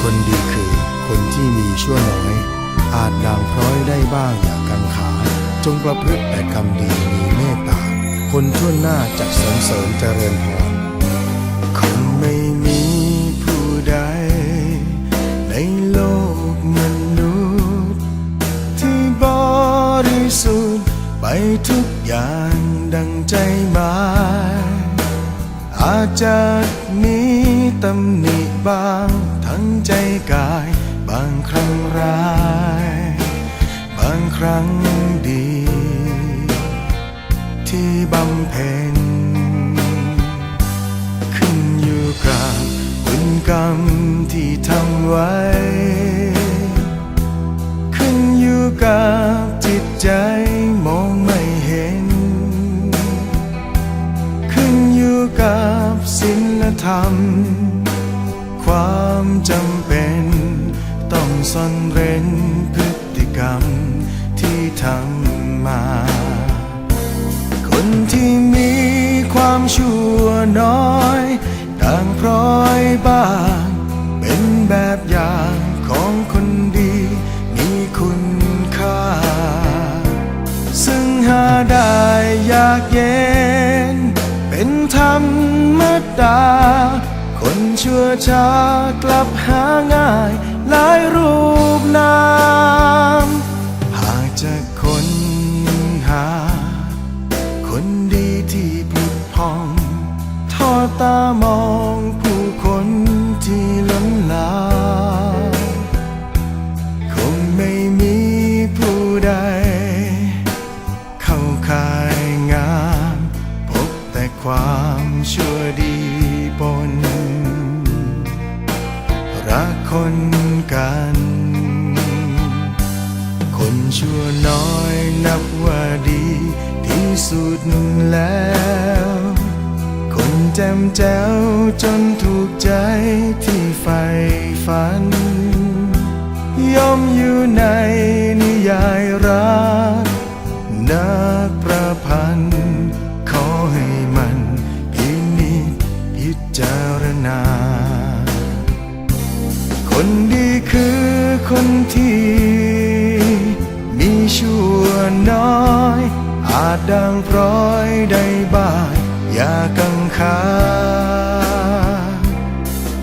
คนดีคือคนที่มีชั่วน้อย อาจด่างพร้อยได้บ้างอย่ากังขา จงประพฤติแต่กรรมดีมีเมตตา คนทั่วหน้าจะสรรเสริญเจริญพรคงไม่มีผู้ใด ในโลกมนุษย์ ที่บริสุทธิ์ไปทุกอย่างดังใจหมายอาจจะมีตำหนิบ้าง ทั้งใจกาย บางครั้งร้าย บางครั้งดี ที่บำเพ็ญขึ้นอยู่กับบุญกรรมที่ทำไว้ ขึ้นอยู่กับจิตใจมองไม่เห็น ขึ้นอยู่กับศีลธรรม ความจำเป็น ต้องซ่อนเร้นพฤติกรรมที่ทำมา คนที่มีความชั่วน้อย ต่างพร้อยบ้าง เป็นแบบอย่างของคนดีมีคุณค่า ซึ่งหาได้ยากเย็น เป็นธรรมดา ชั่วช้ากลับหาง่ายหลายรูปนามหากจะคนหา คนดีที่ผุดพอง ทอดตามอง คนกัน คนชั่วน้อยนับว่าดีที่สุดแล้ว คนแจ่มแจ้วจนถูกใจที่ใฝ่ฝัน ย่อมอยู่ในนิยายรัก คนที่ มีชั่วน้อย อาจดังพร้อยได้บ้างอย่ากังขา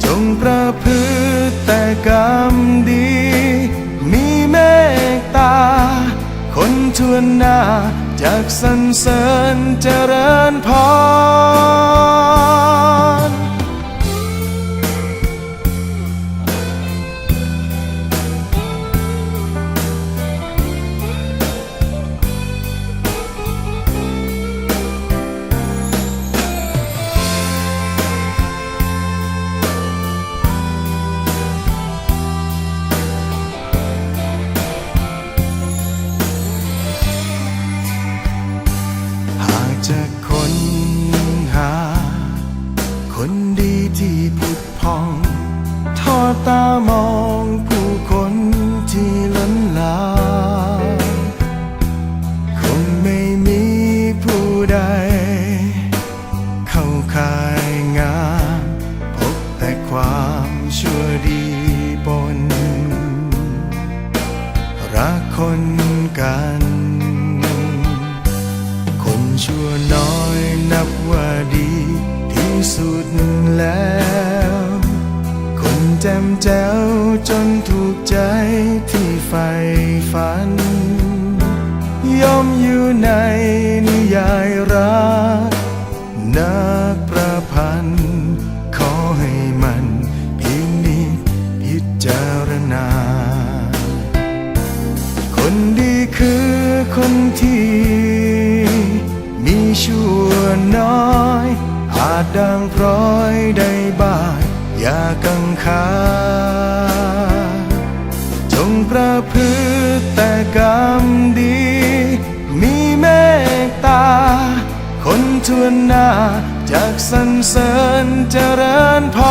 จงประพฤติแต่กรรมดี มีเมตตา คนทวนหน้าจากสรรเสริญเจริญพร ตามองผู้คนที่ล้นหลามคงไม่มีผู้ใด เข้าข่ายงาม พบแต่ความชั่วดีปน รักคนกัน คนชั่วน้อยนับว่าดีที่สุดแล้ว จ่มแจ้วจนถูกใจที่ใฝ่ฝัน ย่อมอยู่ในนิยายรัก นักประพันธ์ ขอให้มันพินิจพิจารณา คนดีคือคนที่ มีชั่วน้อย อาจดังพร้อยได้บ้าง อย่ากังขาจงประพฤติแต่กรรมดี มีเมตตา คนทวนหน้าจากสรรเสริญเจริญพร